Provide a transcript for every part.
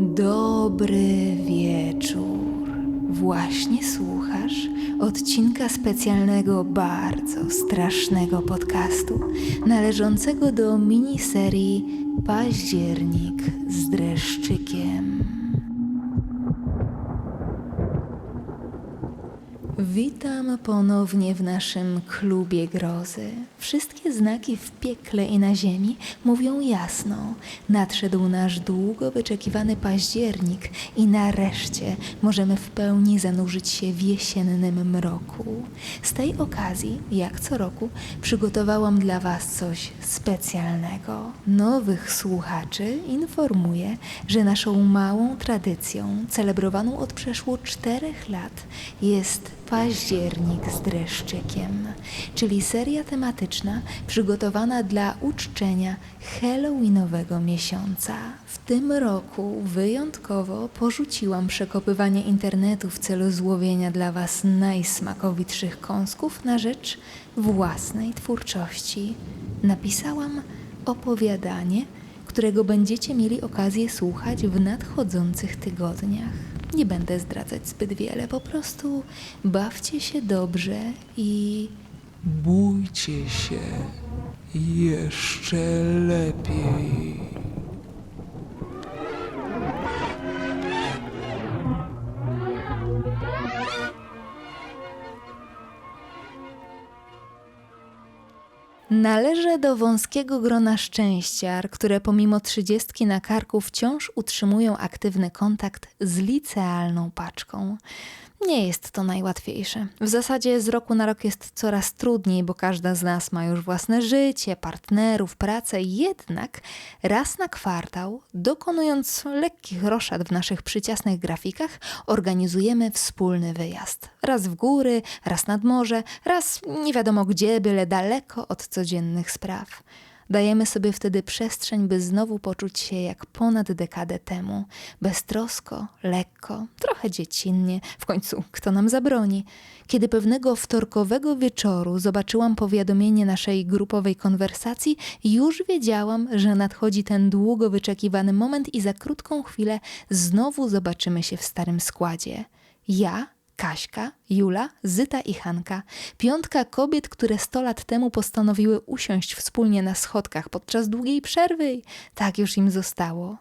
Dobry wieczór. Właśnie słuchasz odcinka specjalnego, bardzo strasznego podcastu należącego do miniserii Październik z dreszczykiem. Witam ponownie w naszym klubie grozy. Wszystkie znaki w piekle i na ziemi mówią jasno. Nadszedł nasz długo wyczekiwany październik i nareszcie możemy w pełni zanurzyć się w jesiennym mroku. Z tej okazji, jak co roku, przygotowałam dla Was coś specjalnego. Nowych słuchaczy informuję, że naszą małą tradycją, celebrowaną od przeszło czterech lat, jest Październik z dreszczykiem, czyli seria tematyczna przygotowana dla uczczenia Halloweenowego miesiąca. W tym roku wyjątkowo porzuciłam przekopywanie internetu w celu złowienia dla Was najsmakowitszych kąsków na rzecz własnej twórczości. Napisałam opowiadanie, którego będziecie mieli okazję słuchać w nadchodzących tygodniach. Nie będę zdradzać zbyt wiele, po prostu bawcie się dobrze i Bójcie się jeszcze lepiej. Należę do wąskiego grona szczęściar, które pomimo trzydziestki na karku wciąż utrzymują aktywny kontakt z licealną paczką. Nie jest to najłatwiejsze. W zasadzie z roku na rok jest coraz trudniej, bo każda z nas ma już własne życie, partnerów, pracę. Jednak raz na kwartał, dokonując lekkich roszad w naszych przyciasnych grafikach, organizujemy wspólny wyjazd. Raz w góry, raz nad morze, raz nie wiadomo gdzie, byle daleko od codziennych spraw. Dajemy sobie wtedy przestrzeń, by znowu poczuć się jak ponad dekadę temu. Beztrosko, lekko, trochę dziecinnie, w końcu kto nam zabroni. Kiedy pewnego wtorkowego wieczoru zobaczyłam powiadomienie naszej grupowej konwersacji, już wiedziałam, że nadchodzi ten długo wyczekiwany moment i za krótką chwilę znowu zobaczymy się w starym składzie. Ja, Kaśka, Jula, Zyta i Hanka. Piątka kobiet, które sto lat temu postanowiły usiąść wspólnie na schodkach podczas długiej przerwy. Tak już im zostało.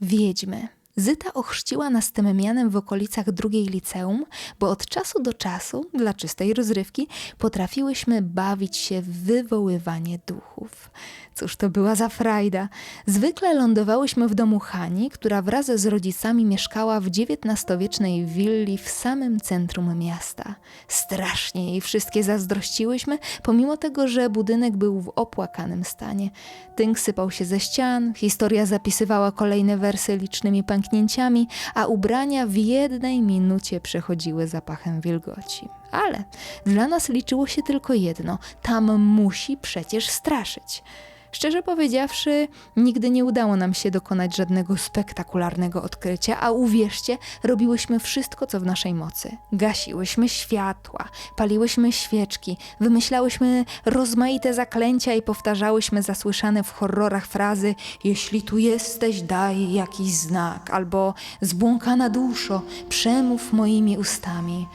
Wiedźmy. Zyta ochrzciła nas tym mianem w okolicach drugiej liceum, bo od czasu do czasu, dla czystej rozrywki, potrafiłyśmy bawić się w wywoływanie duchów. Cóż to była za frajda. Zwykle lądowałyśmy w domu Hani, która wraz z rodzicami mieszkała w XIX-wiecznej willi w samym centrum miasta. Strasznie jej wszystkie zazdrościłyśmy, pomimo tego, że budynek był w opłakanym stanie. Tynk sypał się ze ścian, historia zapisywała kolejne wersy licznymi pęknięciami, a ubrania w jednej minucie przechodziły zapachem wilgoci. Ale dla nas liczyło się tylko jedno: tam musi przecież straszyć. Szczerze powiedziawszy, nigdy nie udało nam się dokonać żadnego spektakularnego odkrycia, a uwierzcie, robiłyśmy wszystko, co w naszej mocy. Gasiłyśmy światła, paliłyśmy świeczki, wymyślałyśmy rozmaite zaklęcia i powtarzałyśmy zasłyszane w horrorach frazy Jeśli tu jesteś, daj jakiś znak, albo Zbłąkana duszo, przemów moimi ustami.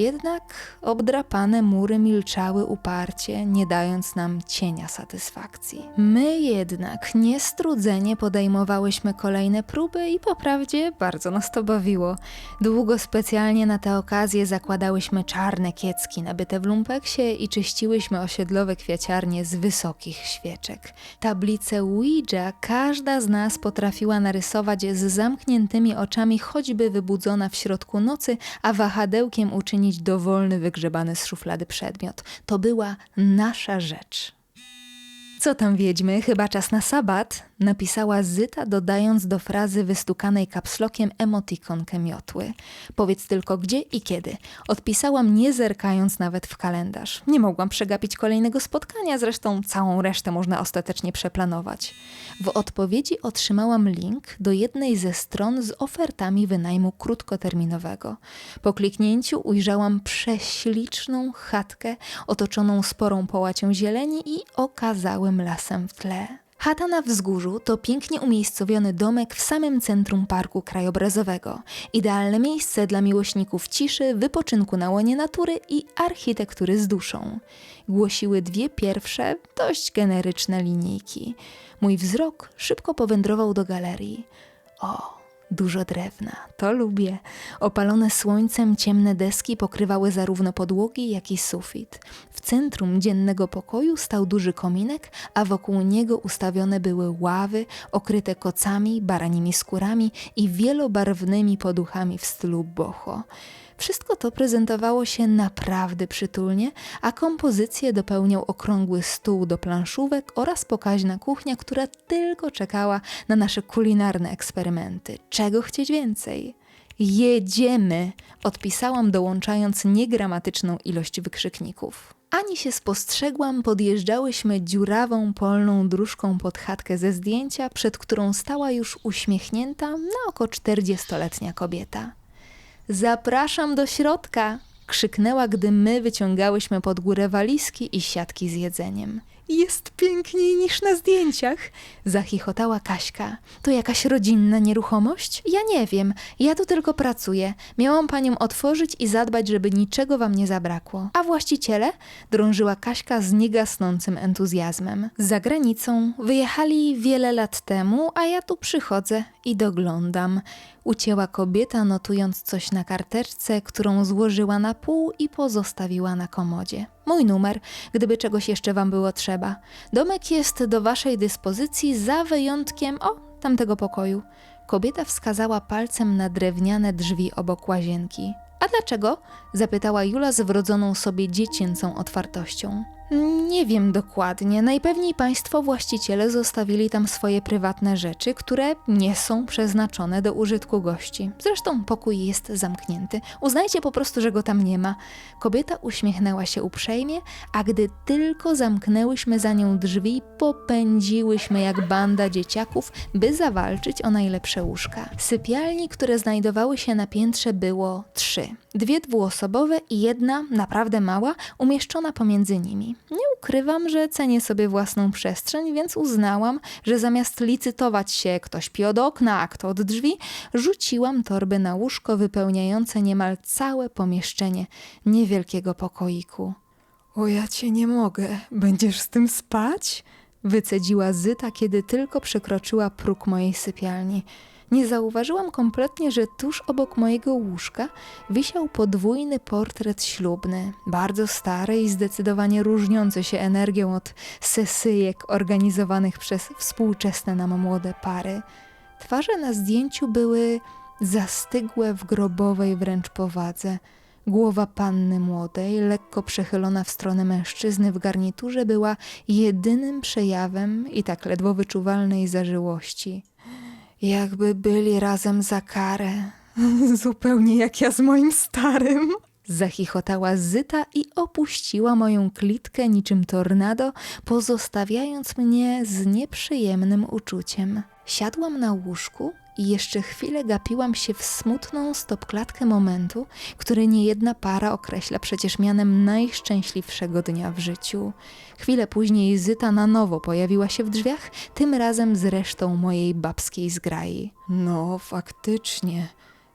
Jednak obdrapane mury milczały uparcie, nie dając nam cienia satysfakcji. My jednak niestrudzenie podejmowałyśmy kolejne próby i po prawdzie bardzo nas to bawiło. Długo specjalnie na tę okazję zakładałyśmy czarne kiecki nabyte w lumpeksie i czyściłyśmy osiedlowe kwiaciarnie z wysokich świeczek. Tablicę Ouija każda z nas potrafiła narysować z zamkniętymi oczami, choćby wybudzona w środku nocy, a wahadełkiem uczynić dowolny, wygrzebany z szuflady przedmiot. To była nasza rzecz. Co tam wiedźmy, chyba czas na sabat? Napisała Zyta, dodając do frazy wystukanej kapslokiem emotikonkę miotły. Powiedz tylko gdzie i kiedy. Odpisałam nie zerkając nawet w kalendarz. Nie mogłam przegapić kolejnego spotkania, zresztą całą resztę można ostatecznie przeplanować. W odpowiedzi otrzymałam link do jednej ze stron z ofertami wynajmu krótkoterminowego. Po kliknięciu ujrzałam prześliczną chatkę otoczoną sporą połacią zieleni i okazałym lasem w tle. Chata na wzgórzu to pięknie umiejscowiony domek w samym centrum parku krajobrazowego. Idealne miejsce dla miłośników ciszy, wypoczynku na łonie natury i architektury z duszą. Głosiły dwie pierwsze, dość generyczne linijki. Mój wzrok szybko powędrował do galerii. O, Dużo drewna, to lubię. Opalone słońcem ciemne deski pokrywały zarówno podłogi, jak i sufit. W centrum dziennego pokoju stał duży kominek, a wokół niego ustawione były ławy okryte kocami, baranimi skórami i wielobarwnymi poduchami w stylu boho. Wszystko to prezentowało się naprawdę przytulnie, a kompozycję dopełniał okrągły stół do planszówek oraz pokaźna kuchnia, która tylko czekała na nasze kulinarne eksperymenty. Czego chcieć więcej? Jedziemy! Odpisałam, dołączając niegramatyczną ilość wykrzykników. Ani się spostrzegłam, podjeżdżałyśmy dziurawą polną dróżką pod chatkę ze zdjęcia, przed którą stała już uśmiechnięta na oko czterdziestoletnia kobieta. Zapraszam do środka! krzyknęła, gdy my wyciągałyśmy pod górę walizki i siatki z jedzeniem. Jest piękniej niż na zdjęciach, zachichotała Kaśka. To jakaś rodzinna nieruchomość? Ja nie wiem, ja tu tylko pracuję. Miałam panią otworzyć i zadbać, żeby niczego wam nie zabrakło. A właściciele? drążyła Kaśka z niegasnącym entuzjazmem. Za granicą wyjechali wiele lat temu, a ja tu przychodzę i doglądam. Ucięła kobieta, notując coś na karteczce, którą złożyła na pół i pozostawiła na komodzie. Mój numer, gdyby czegoś jeszcze wam było trzeba. Domek jest do waszej dyspozycji za wyjątkiem o tamtego pokoju. Kobieta wskazała palcem na drewniane drzwi obok łazienki. A dlaczego? zapytała Jula z wrodzoną sobie dziecięcą otwartością. Nie wiem dokładnie. Najpewniej państwo właściciele zostawili tam swoje prywatne rzeczy, które nie są przeznaczone do użytku gości. Zresztą pokój jest zamknięty. Uznajcie po prostu, że go tam nie ma. Kobieta uśmiechnęła się uprzejmie, a gdy tylko zamknęłyśmy za nią drzwi, popędziłyśmy jak banda dzieciaków, by zawalczyć o najlepsze łóżka. Sypialni, które znajdowały się na piętrze, było trzy. Dwie dwuosobowe i jedna, naprawdę mała, umieszczona pomiędzy nimi. Nie ukrywam, że cenię sobie własną przestrzeń, więc uznałam, że zamiast licytować się kto śpi od okna, a kto od drzwi, rzuciłam torby na łóżko wypełniające niemal całe pomieszczenie niewielkiego pokoiku. O ja cię nie mogę, będziesz z tym spać? Wycedziła Zyta, kiedy tylko przekroczyła próg mojej sypialni. Nie zauważyłam kompletnie, że tuż obok mojego łóżka wisiał podwójny portret ślubny, bardzo stary i zdecydowanie różniący się energią od sesyjek organizowanych przez współczesne nam młode pary. Twarze na zdjęciu były zastygłe w grobowej wręcz powadze. Głowa panny młodej, lekko przechylona w stronę mężczyzny w garniturze, była jedynym przejawem i tak ledwo wyczuwalnej zażyłości. Jakby byli razem za karę. Zupełnie jak ja z moim starym. Zachichotała Zyta i opuściła moją klitkę niczym tornado, pozostawiając mnie z nieprzyjemnym uczuciem. Siadłam na łóżku i jeszcze chwilę gapiłam się w smutną stopklatkę momentu, który niejedna para określa przecież mianem najszczęśliwszego dnia w życiu. Chwilę później Zyta na nowo pojawiła się w drzwiach, tym razem z resztą mojej babskiej zgrai. No, faktycznie,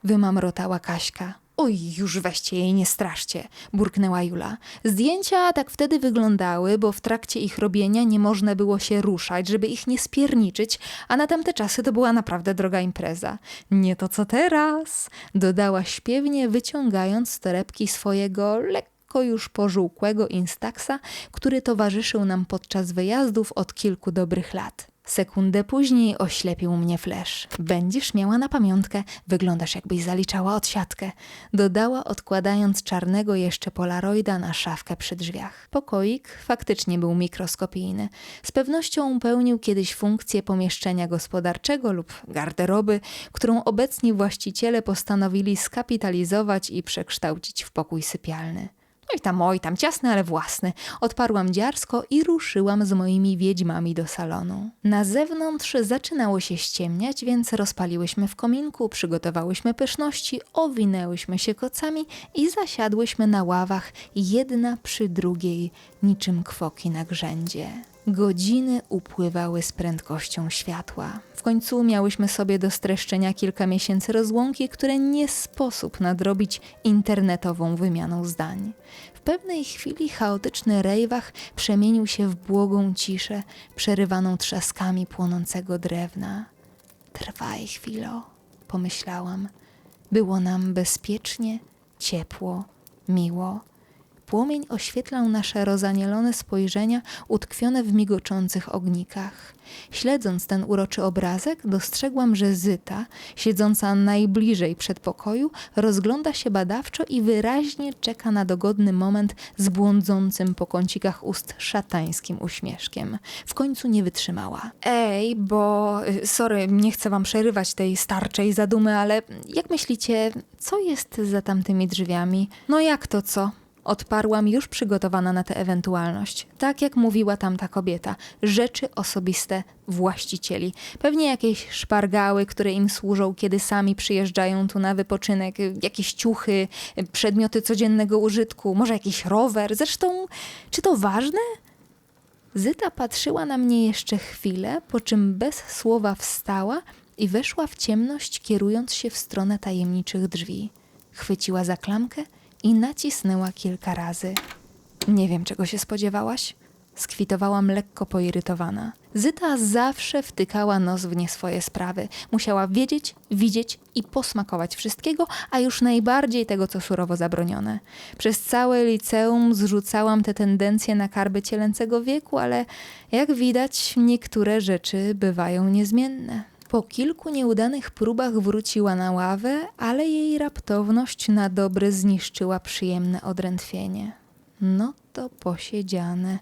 wymamrotała Kaśka. Oj, już weźcie jej, nie straszcie, burknęła Jula. Zdjęcia tak wtedy wyglądały, bo w trakcie ich robienia nie można było się ruszać, żeby ich nie spierniczyć, a na tamte czasy to była naprawdę droga impreza. Nie to co teraz, dodała śpiewnie, wyciągając z torebki swojego lekko już pożółkłego Instaxa, który towarzyszył nam podczas wyjazdów od kilku dobrych lat. Sekundę później oślepił mnie flash. Będziesz miała na pamiątkę, wyglądasz jakbyś zaliczała odsiadkę. Dodała, odkładając czarnego jeszcze polaroida na szafkę przy drzwiach. Pokoik faktycznie był mikroskopijny. Z pewnością pełnił kiedyś funkcję pomieszczenia gospodarczego lub garderoby, którą obecni właściciele postanowili skapitalizować i przekształcić w pokój sypialny. Oj tam, oj tam, ciasny, ale własny. Odparłam dziarsko i ruszyłam z moimi wiedźmami do salonu. Na zewnątrz zaczynało się ściemniać, więc rozpaliłyśmy w kominku, przygotowałyśmy pyszności, owinęłyśmy się kocami i zasiadłyśmy na ławach, jedna przy drugiej, niczym kwoki na grzędzie. Godziny upływały z prędkością światła. W końcu miałyśmy sobie do streszczenia kilka miesięcy rozłąki, które nie sposób nadrobić internetową wymianą zdań. W pewnej chwili chaotyczny rejwach przemienił się w błogą ciszę, przerywaną trzaskami płonącego drewna. Trwaj chwilo, pomyślałam. Było nam bezpiecznie, ciepło, miło. Płomień oświetlał nasze rozanielone spojrzenia utkwione w migoczących ognikach. Śledząc ten uroczy obrazek, dostrzegłam, że Zyta, siedząca najbliżej przedpokoju, rozgląda się badawczo i wyraźnie czeka na dogodny moment z błądzącym po kącikach ust szatańskim uśmieszkiem. W końcu nie wytrzymała. Ej, bo... y, Sorry, nie chcę wam przerywać tej starczej zadumy, ale jak myślicie, co jest za tamtymi drzwiami? No jak to co? Odparłam już przygotowana na tę ewentualność. Tak jak mówiła tamta kobieta, rzeczy osobiste właścicieli. Pewnie jakieś szpargały, które im służą, kiedy sami przyjeżdżają tu na wypoczynek, jakieś ciuchy, przedmioty codziennego użytku, może jakiś rower. Zresztą, czy to ważne? Zyta patrzyła na mnie jeszcze chwilę, po czym bez słowa wstała i weszła w ciemność, kierując się w stronę tajemniczych drzwi. Chwyciła za klamkę i nacisnęła kilka razy. Nie wiem, czego się spodziewałaś? Skwitowałam lekko poirytowana. Zyta zawsze wtykała nos w nie swoje sprawy. Musiała wiedzieć, widzieć i posmakować wszystkiego, a już najbardziej tego, co surowo zabronione. Przez całe liceum zrzucałam te tendencje na karby cielęcego wieku, ale jak widać, niektóre rzeczy bywają niezmienne. Po kilku nieudanych próbach wróciła na ławę, ale jej raptowność na dobre zniszczyła przyjemne odrętwienie. No to posiedziane,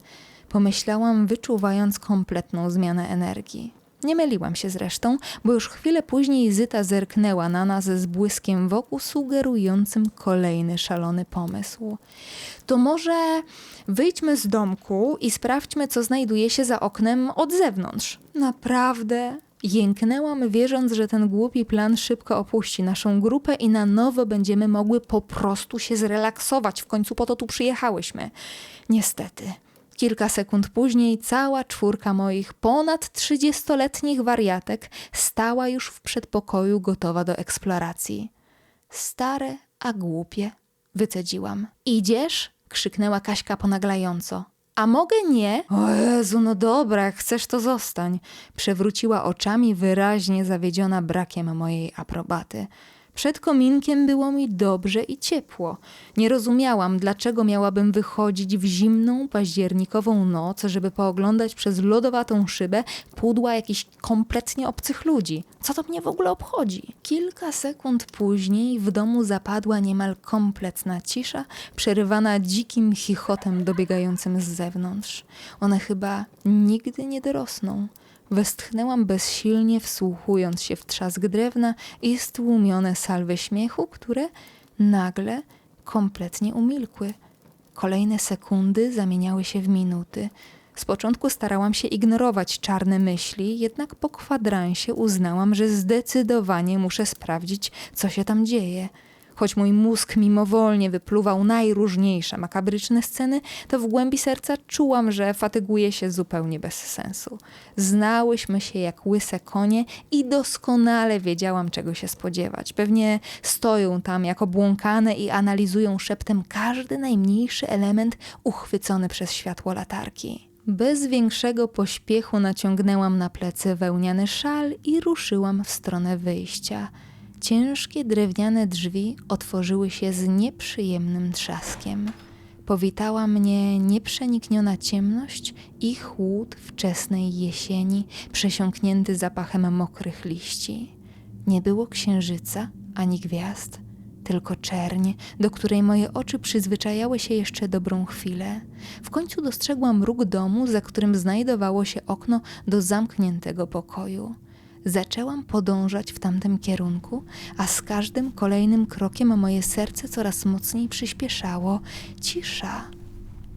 pomyślałam, wyczuwając kompletną zmianę energii. Nie myliłam się zresztą, bo już chwilę później Zyta zerknęła na nas z błyskiem wokół, sugerującym kolejny szalony pomysł. To może wyjdźmy z domku i sprawdźmy, co znajduje się za oknem od zewnątrz. Naprawdę? Jęknęłam, wierząc, że ten głupi plan szybko opuści naszą grupę i na nowo będziemy mogły po prostu się zrelaksować. W końcu po to tu przyjechałyśmy. Niestety. Kilka sekund później cała czwórka moich ponad trzydziestoletnich wariatek stała już w przedpokoju gotowa do eksploracji. Stare, a głupie, wycedziłam. Idziesz? krzyknęła Kaśka ponaglająco. A mogę nie? O Jezu, no dobra, jak chcesz to zostań. Przewróciła oczami wyraźnie zawiedziona brakiem mojej aprobaty. Przed kominkiem było mi dobrze i ciepło. Nie rozumiałam, dlaczego miałabym wychodzić w zimną, październikową noc, żeby pooglądać przez lodowatą szybę pudła jakichś kompletnie obcych ludzi. Co to mnie w ogóle obchodzi? Kilka sekund później w domu zapadła niemal kompletna cisza, przerywana dzikim chichotem dobiegającym z zewnątrz. One chyba nigdy nie dorosną. Westchnęłam bezsilnie, wsłuchując się w trzask drewna i stłumione salwy śmiechu, które nagle kompletnie umilkły. Kolejne sekundy zamieniały się w minuty. Z początku starałam się ignorować czarne myśli, jednak po kwadransie uznałam, że zdecydowanie muszę sprawdzić, co się tam dzieje. Choć mój mózg mimowolnie wypluwał najróżniejsze makabryczne sceny, to w głębi serca czułam, że fatyguje się zupełnie bez sensu. Znałyśmy się jak łyse konie i doskonale wiedziałam, czego się spodziewać. Pewnie stoją tam jak obłąkane i analizują szeptem każdy najmniejszy element uchwycony przez światło latarki. Bez większego pośpiechu naciągnęłam na plecy wełniany szal i ruszyłam w stronę wyjścia. Ciężkie drewniane drzwi otworzyły się z nieprzyjemnym trzaskiem. Powitała mnie nieprzenikniona ciemność i chłód wczesnej jesieni, przesiąknięty zapachem mokrych liści. Nie było księżyca ani gwiazd, tylko czerń, do której moje oczy przyzwyczajały się jeszcze dobrą chwilę. W końcu dostrzegłam róg domu, za którym znajdowało się okno do zamkniętego pokoju. Zaczęłam podążać w tamtym kierunku, a z każdym kolejnym krokiem moje serce coraz mocniej przyspieszało. Cisza.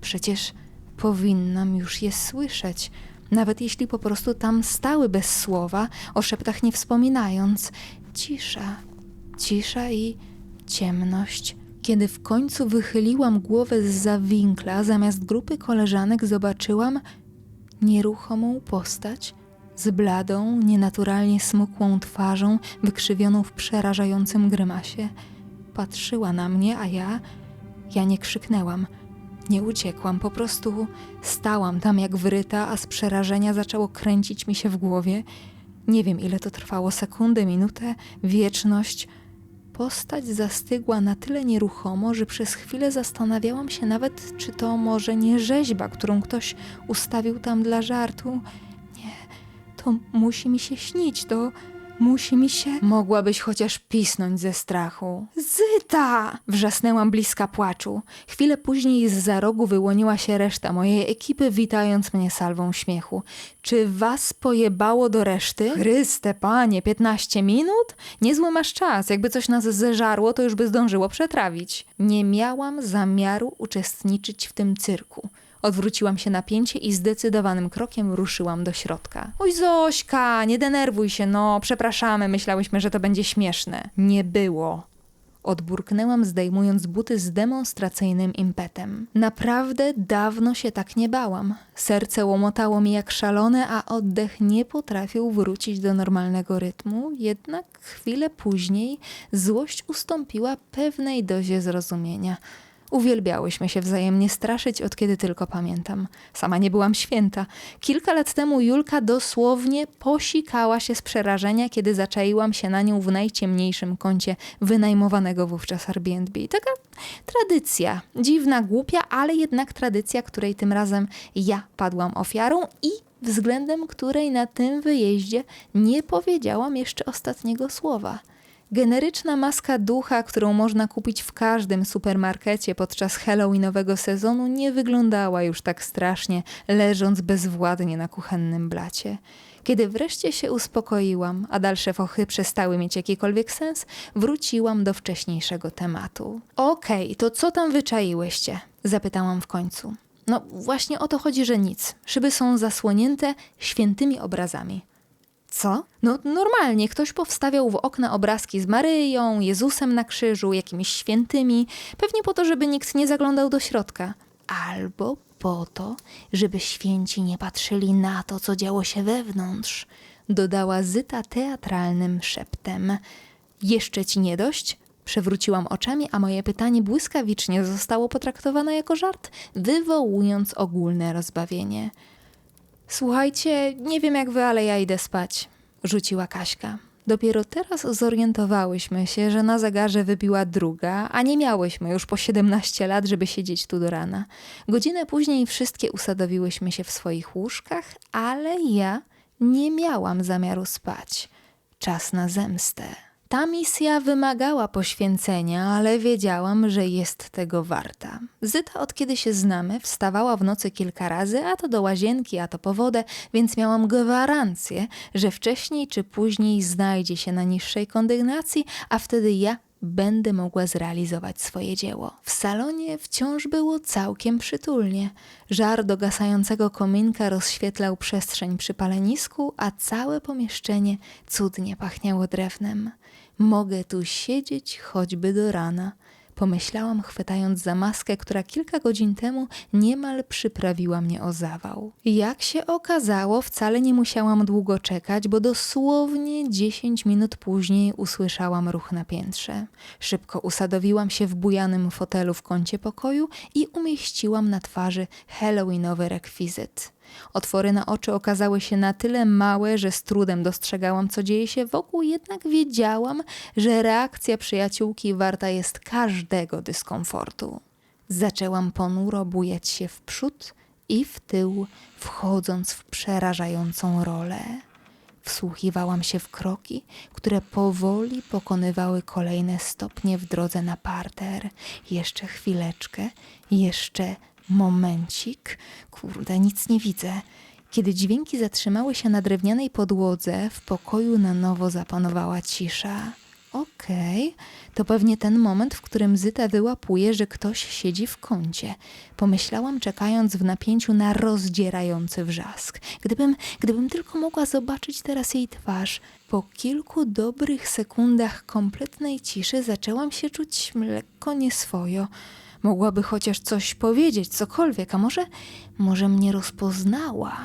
Przecież powinnam już je słyszeć, nawet jeśli po prostu tam stały bez słowa, o szeptach nie wspominając. Cisza, cisza i ciemność. Kiedy w końcu wychyliłam głowę z za winkla, zamiast grupy koleżanek zobaczyłam nieruchomą postać z bladą, nienaturalnie smukłą twarzą, wykrzywioną w przerażającym grymasie. Patrzyła na mnie, a ja. Ja nie krzyknęłam. Nie uciekłam, po prostu stałam tam jak wryta, a z przerażenia zaczęło kręcić mi się w głowie. Nie wiem, ile to trwało sekundę, minutę, wieczność. Postać zastygła na tyle nieruchomo, że przez chwilę zastanawiałam się nawet, czy to może nie rzeźba, którą ktoś ustawił tam dla żartu. To musi mi się śnić, to musi mi się. Mogłabyś chociaż pisnąć ze strachu. Zyta! Wrzasnęłam bliska płaczu. Chwilę później z za rogu wyłoniła się reszta mojej ekipy, witając mnie salwą śmiechu. Czy was pojebało do reszty? Chryste, panie, 15 minut? Niezły masz czas. Jakby coś nas zeżarło, to już by zdążyło przetrawić. Nie miałam zamiaru uczestniczyć w tym cyrku. Odwróciłam się na pięcie i zdecydowanym krokiem ruszyłam do środka. Oj, Zośka, nie denerwuj się, no, przepraszamy, myślałyśmy, że to będzie śmieszne. Nie było. Odburknęłam, zdejmując buty z demonstracyjnym impetem. Naprawdę dawno się tak nie bałam. Serce łomotało mi jak szalone, a oddech nie potrafił wrócić do normalnego rytmu. Jednak chwilę później złość ustąpiła pewnej dozie zrozumienia. Uwielbiałyśmy się wzajemnie straszyć, od kiedy tylko pamiętam. Sama nie byłam święta. Kilka lat temu Julka dosłownie posikała się z przerażenia, kiedy zaczaiłam się na nią w najciemniejszym kącie wynajmowanego wówczas Airbnb. Taka tradycja. Dziwna, głupia, ale jednak tradycja, której tym razem ja padłam ofiarą i względem której na tym wyjeździe nie powiedziałam jeszcze ostatniego słowa. Generyczna maska ducha, którą można kupić w każdym supermarkecie podczas halloweenowego sezonu, nie wyglądała już tak strasznie, leżąc bezwładnie na kuchennym blacie. Kiedy wreszcie się uspokoiłam, a dalsze fochy przestały mieć jakikolwiek sens, wróciłam do wcześniejszego tematu. Okej, to co tam wyczaiłyście? Zapytałam w końcu. No właśnie o to chodzi, że nic. Szyby są zasłonięte świętymi obrazami. Co? No normalnie, ktoś powstawiał w okna obrazki z Maryją, Jezusem na krzyżu, jakimiś świętymi, pewnie po to, żeby nikt nie zaglądał do środka. Albo po to, żeby święci nie patrzyli na to, co działo się wewnątrz, dodała Zyta teatralnym szeptem. Jeszcze ci nie dość? Przewróciłam oczami, a moje pytanie błyskawicznie zostało potraktowane jako żart, wywołując ogólne rozbawienie. Słuchajcie, nie wiem jak wy, ale ja idę spać, rzuciła Kaśka. Dopiero teraz zorientowałyśmy się, że na zegarze wybiła druga, a nie miałyśmy już po 17 lat, żeby siedzieć tu do rana. Godzinę później wszystkie usadowiłyśmy się w swoich łóżkach, ale ja nie miałam zamiaru spać. Czas na zemstę. Ta misja wymagała poświęcenia, ale wiedziałam, że jest tego warta. Zyta, od kiedy się znamy, wstawała w nocy kilka razy, a to do łazienki, a to po wodę, więc miałam gwarancję, że wcześniej czy później znajdzie się na niższej kondygnacji, a wtedy ja będę mogła zrealizować swoje dzieło. W salonie wciąż było całkiem przytulnie. Żar dogasającego kominka rozświetlał przestrzeń przy palenisku, a całe pomieszczenie cudnie pachniało drewnem. Mogę tu siedzieć choćby do rana. Pomyślałam, chwytając za maskę, która kilka godzin temu niemal przyprawiła mnie o zawał. Jak się okazało, wcale nie musiałam długo czekać, bo dosłownie 10 minut później usłyszałam ruch na piętrze. Szybko usadowiłam się w bujanym fotelu w kącie pokoju i umieściłam na twarzy halloweenowy rekwizyt. Otwory na oczy okazały się na tyle małe, że z trudem dostrzegałam, co dzieje się wokół, jednak wiedziałam, że reakcja przyjaciółki warta jest każdego dyskomfortu. Zaczęłam ponuro bujać się w przód i w tył, wchodząc w przerażającą rolę. Wsłuchiwałam się w kroki, które powoli pokonywały kolejne stopnie w drodze na parter. Jeszcze chwileczkę, jeszcze momencik. Kurde, nic nie widzę. Kiedy dźwięki zatrzymały się na drewnianej podłodze, w pokoju na nowo zapanowała cisza. Okej, to pewnie ten moment, w którym Zyta wyłapuje, że ktoś siedzi w kącie. Pomyślałam, czekając w napięciu na rozdzierający wrzask. Gdybym, gdybym tylko mogła zobaczyć teraz jej twarz. Po kilku dobrych sekundach kompletnej ciszy zaczęłam się czuć lekko nieswojo. Mogłaby chociaż coś powiedzieć, cokolwiek, a może, może mnie rozpoznała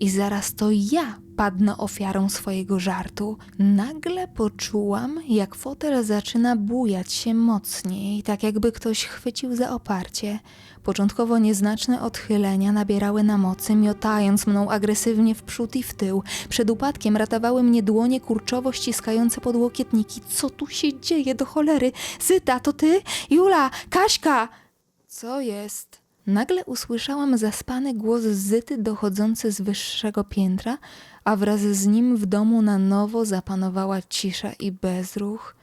i zaraz to ja padnę ofiarą swojego żartu. Nagle poczułam, jak fotel zaczyna bujać się mocniej, tak jakby ktoś chwycił za oparcie. Początkowo nieznaczne odchylenia nabierały na mocy, miotając mną agresywnie w przód i w tył. Przed upadkiem ratowały mnie dłonie kurczowo ściskające podłokietniki. Co tu się dzieje do cholery? Zyta, to ty? Jula, Kaśka! Co jest? Nagle usłyszałam zaspany głos Zyty dochodzący z wyższego piętra, a wraz z nim w domu na nowo zapanowała cisza i bezruch.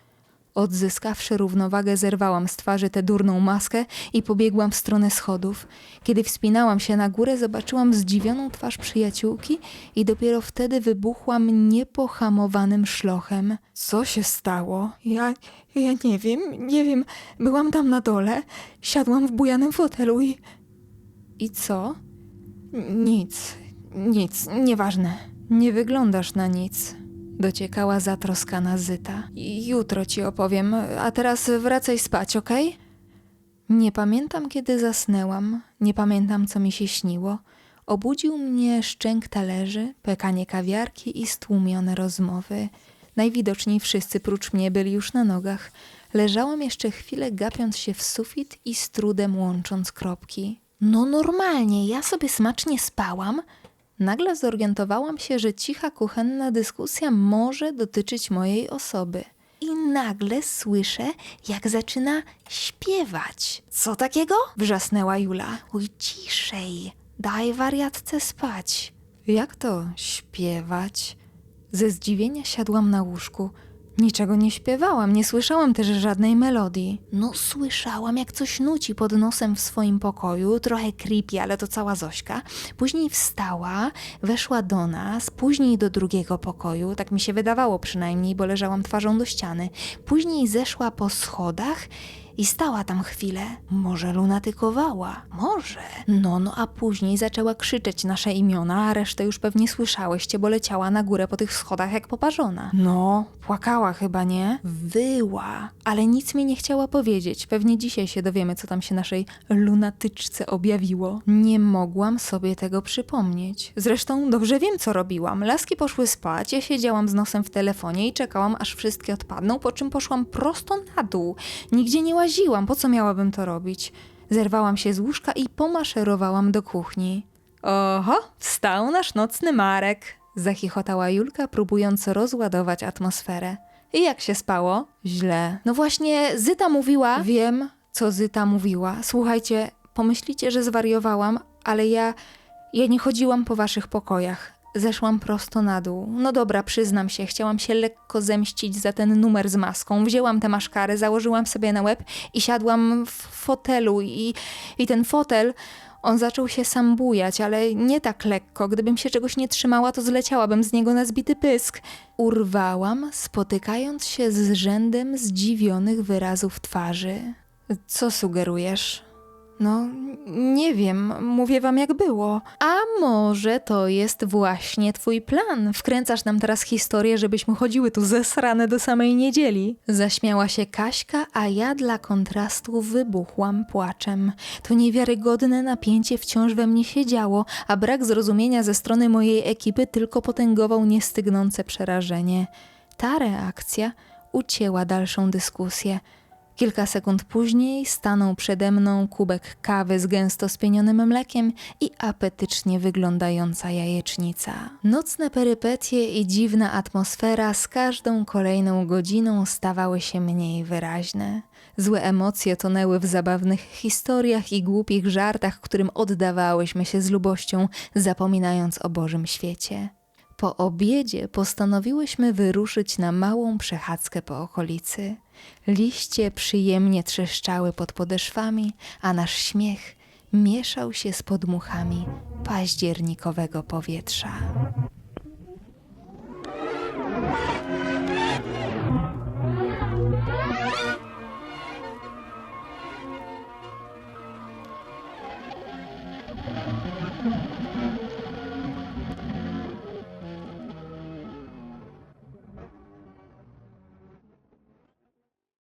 Odzyskawszy równowagę, zerwałam z twarzy tę durną maskę i pobiegłam w stronę schodów. Kiedy wspinałam się na górę, zobaczyłam zdziwioną twarz przyjaciółki i dopiero wtedy wybuchłam niepohamowanym szlochem. Co się stało? Ja, ja nie wiem, nie wiem. Byłam tam na dole, siadłam w bujanym fotelu i... I co? Nic, nic, nieważne. Nie wyglądasz na nic. Dociekała zatroskana Zyta. Jutro ci opowiem, a teraz wracaj spać, okej? Nie pamiętam, kiedy zasnęłam, nie pamiętam, co mi się śniło. Obudził mnie szczęk talerzy, pekanie kawiarki i stłumione rozmowy. Najwidoczniej wszyscy prócz mnie byli już na nogach. Leżałam jeszcze chwilę, gapiąc się w sufit i z trudem łącząc kropki. No normalnie, ja sobie smacznie spałam. Nagle zorientowałam się, że cicha kuchenna dyskusja może dotyczyć mojej osoby. I nagle słyszę, jak zaczyna śpiewać. Co takiego? wrzasnęła Jula. Uj, ciszej, daj wariatce spać. Jak to śpiewać? Ze zdziwienia siadłam na łóżku. Niczego nie śpiewałam, nie słyszałam też żadnej melodii. No, słyszałam, jak coś nuci pod nosem w swoim pokoju, trochę creepy, ale to cała Zośka. Później wstała, weszła do nas, później do drugiego pokoju, tak mi się wydawało przynajmniej, bo leżałam twarzą do ściany. Później zeszła po schodach i stała tam chwilę. Może lunatykowała? Może. No, no, a później zaczęła krzyczeć nasze imiona, a resztę już pewnie słyszałyście, bo leciała na górę po tych schodach jak poparzona. No, płakała chyba, nie? Wyła, ale nic mi nie chciała powiedzieć. Pewnie dzisiaj się dowiemy, co tam się naszej lunatyczce objawiło. Nie mogłam sobie tego przypomnieć. Zresztą dobrze wiem, co robiłam. Laski poszły spać, ja siedziałam z nosem w telefonie i czekałam, aż wszystkie odpadną, po czym poszłam prosto na dół. Nigdzie nie łaziłam, po co miałabym to robić? Zerwałam się z łóżka i pomaszerowałam do kuchni. Oho, wstał nasz nocny Marek, zachichotała Julka, próbując rozładować atmosferę. I jak się spało? Źle. No właśnie, Zyta mówiła. Wiem, co Zyta mówiła. Słuchajcie, pomyślicie, że zwariowałam, ale ja. Ja nie chodziłam po waszych pokojach. Zeszłam prosto na dół. No dobra, przyznam się, chciałam się lekko zemścić za ten numer z maską. Wzięłam te maszkary, założyłam sobie na łeb i siadłam w fotelu i, i ten fotel, on zaczął się sam bujać, ale nie tak lekko. Gdybym się czegoś nie trzymała, to zleciałabym z niego na zbity pysk. Urwałam, spotykając się z rzędem zdziwionych wyrazów twarzy. Co sugerujesz? No, nie wiem, mówię wam jak było. A może to jest właśnie twój plan? Wkręcasz nam teraz historię, żebyśmy chodziły tu zesrane do samej niedzieli. Zaśmiała się Kaśka, a ja dla kontrastu wybuchłam płaczem. To niewiarygodne napięcie wciąż we mnie siedziało, a brak zrozumienia ze strony mojej ekipy tylko potęgował niestygnące przerażenie. Ta reakcja ucięła dalszą dyskusję. Kilka sekund później stanął przede mną kubek kawy z gęsto spienionym mlekiem i apetycznie wyglądająca jajecznica. Nocne perypetie i dziwna atmosfera z każdą kolejną godziną stawały się mniej wyraźne. Złe emocje tonęły w zabawnych historiach i głupich żartach, którym oddawałyśmy się z lubością, zapominając o Bożym świecie. Po obiedzie postanowiłyśmy wyruszyć na małą przechadzkę po okolicy. Liście przyjemnie trzeszczały pod podeszwami, a nasz śmiech mieszał się z podmuchami październikowego powietrza.